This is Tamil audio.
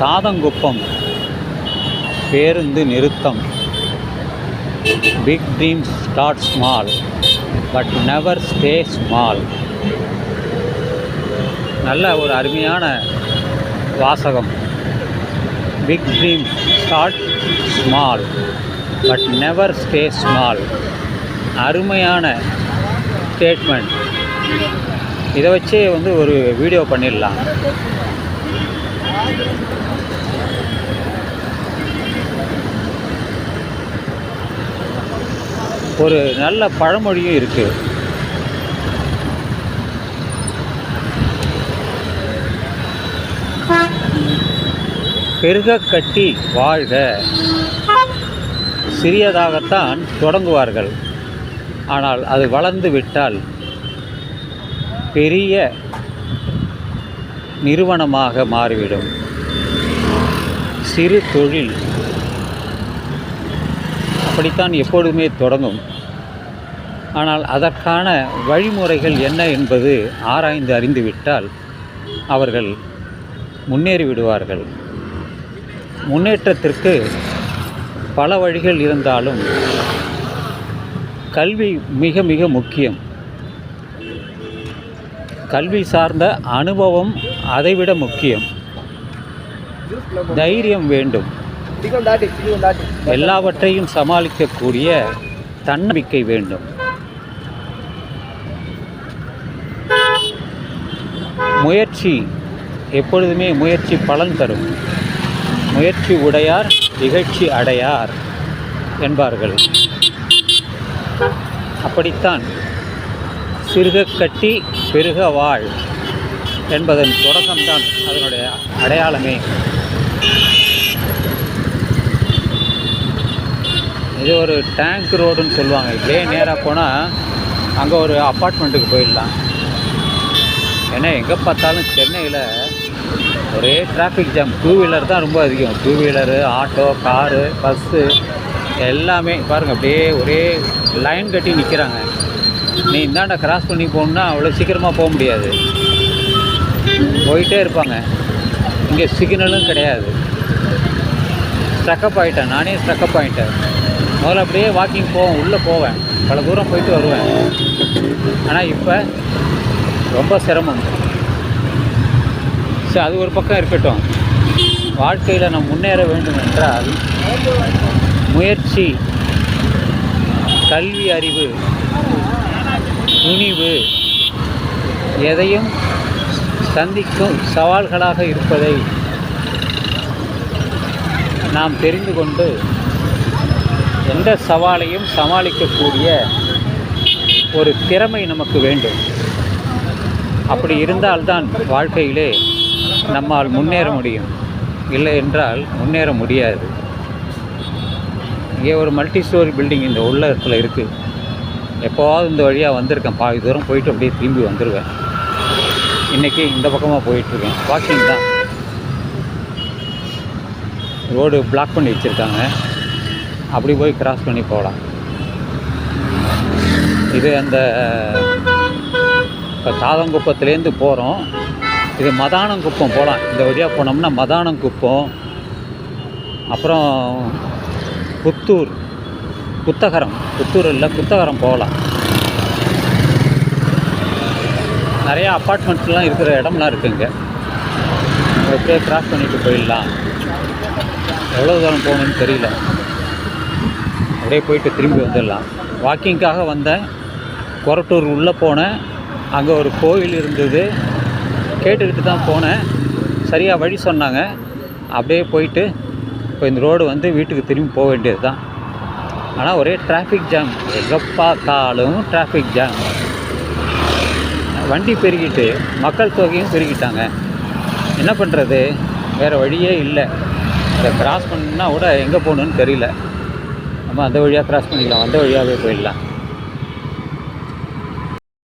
தாதங்குப்பம் பேருந்து நிறுத்தம். Big dreams start small but never stay small நல்ல ஒரு அருமையான வாசகம். Big dream start small but never stay small அருமையான ஸ்டேட்மெண்ட் இதை வச்சே வந்து ஒரு வீடியோ பண்ணிடலாம். ஒரு நல்ல பழமொழியும் இருக்குது பெருக கட்டி வாழ்க. சிறியதாகத்தான் தொடங்குவார்கள். ஆனால் அது வளர்ந்து விட்டால் பெரிய நிறுவனமாக மாறிவிடும். சிறு தொழில். அப்படித்தான் எப்பொழுதுமே தொடங்கும். ஆனால் அதற்கான வழிமுறைகள் என்ன என்பது ஆராய்ந்து அறிந்துவிட்டால் அவர்கள் முன்னேறிவிடுவார்கள் முன்னேற்றத்திற்கு பல வழிகள் இருந்தாலும் கல்வி மிக மிக முக்கியம். கல்வி சார்ந்த அனுபவம் அதைவிட முக்கியம். தைரியம் வேண்டும். எல்லாவற்றையும் சமாளிக்கக்கூடிய தன்னம்பிக்கை வேண்டும். முயற்சி எப்பொழுதுமே முயற்சி பலன் தரும். முயற்சி உடையார் இகழ்ச்சி அடையார் என்பார்கள். அப்படித்தான். சிறுக கட்டி பெருக வாழ் என்பதன் தொடக்கம்தான் அதனுடைய அடையாளமே. இது ஒரு டேங்க் ரோடுன்னு சொல்லுவாங்க. இப்படியே நேராக போனால் அங்கே ஒரு அப்பார்ட்மெண்ட்டுக்கு போயிடலாம். ஏன்னா எங்கே பார்த்தாலும் சென்னையில் ஒரே டிராஃபிக் ஜாம் டூ வீலர் தான் ரொம்ப அதிகம். Two wheeler auto car bus எல்லாமே. பாருங்கள் அப்படியே ஒரே லைன் கட்டி நிற்கிறாங்க நீ இந்தாண்ட கிராஸ் பண்ணி போகணுன்னா அவ்வளோ சீக்கிரமாக போக முடியாது. போயிட்டே இருப்பாங்க. இங்கே சிக்னலும் கிடையாது. ஸ்ட்ரக்கப் ஆகிட்டேன் நானே ஸ்ட்ரக்கப் ஆகிட்டேன் முதல்ல அப்படியே வாக்கிங் போவேன் உள்ளே போவேன். பல தூரம் போயிட்டு வருவேன். ஆனால் இப்போ ரொம்ப சிரமம். சரி அது ஒரு பக்கம் இருக்கட்டும். வாழ்க்கையில் நான் முன்னேற வேண்டும் என்றால் முயற்சி கல்வி அறிவு துணிவு எதையும் சந்திக்கும் சவால்களாக இருப்பதை நாம் தெரிந்து கொண்டு எந்த சவாலையும் சமாளிக்கக்கூடிய ஒரு திறமை நமக்கு வேண்டும். அப்படி இருந்தால்தான் வாழ்க்கையிலே நம்மால் முன்னேற முடியும். இல்லை என்றால் முன்னேற முடியாது. இங்கே ஒரு மல்டி ஸ்டோரி பில்டிங் இந்த உள்ளத்தில் இருக்குது எப்போவாவது இந்த வழியாக வந்திருக்கேன் பாதி தூரம் போயிட்டு அப்படியே திரும்பி வந்துடுவேன் இன்றைக்கி இந்த பக்கமாக போயிட்டுருக்கேன். வாக்கிங் தான். ரோடு பிளாக் பண்ணி வச்சுருக்காங்க. அப்படி போய் கிராஸ் பண்ணி போகலாம். இது அந்த இப்போ தாதங்குப்பத்துலேருந்து போகிறோம் இது மதானங்குப்பம் போகலாம். இந்த வழியாக போனோம்னா மதானங்குப்பம் அப்புறம் புத்தூர். குத்தகரம் புத்தூரில் இல்லை போகலாம். நிறையா அப்பார்ட்மெண்ட்லாம் இருக்கிற இடம்லாம் இருக்குங்க. அப்படியே கிராஸ் பண்ணிட்டு போயிடலாம். எவ்வளோ தூரம் போகணும்னு தெரியல. அப்படியே போயிட்டு திரும்பி வந்துடலாம். வாக்கிங்காக வந்தேன். கொரட்டூர் உள்ளே போனேன். அங்கே ஒரு கோயில் இருந்தது. கேட்டுக்கிட்டு தான் போனேன். சரியாக வழி சொன்னாங்க. அப்படியே போயிட்டு இப்போ இந்த ரோடு வந்து வீட்டுக்கு திரும்பி போக வேண்டியது தான் ஆனால் ஒரே டிராஃபிக் ஜாம் எங்கே பார்த்தாலும் டிராஃபிக் ஜாம் வண்டி பெருகிட்டு மக்கள் தொகையும் பெருகிட்டாங்க. என்ன பண்ணுறது வேறு வழியே இல்லை. அதை கிராஸ் பண்ணால் கூட எங்கே போகணுன்னு தெரியல. நம்ம அந்த வழியாக கிராஸ் பண்ணிக்கலாம். அந்த வழியாகவே போயிடலாம்.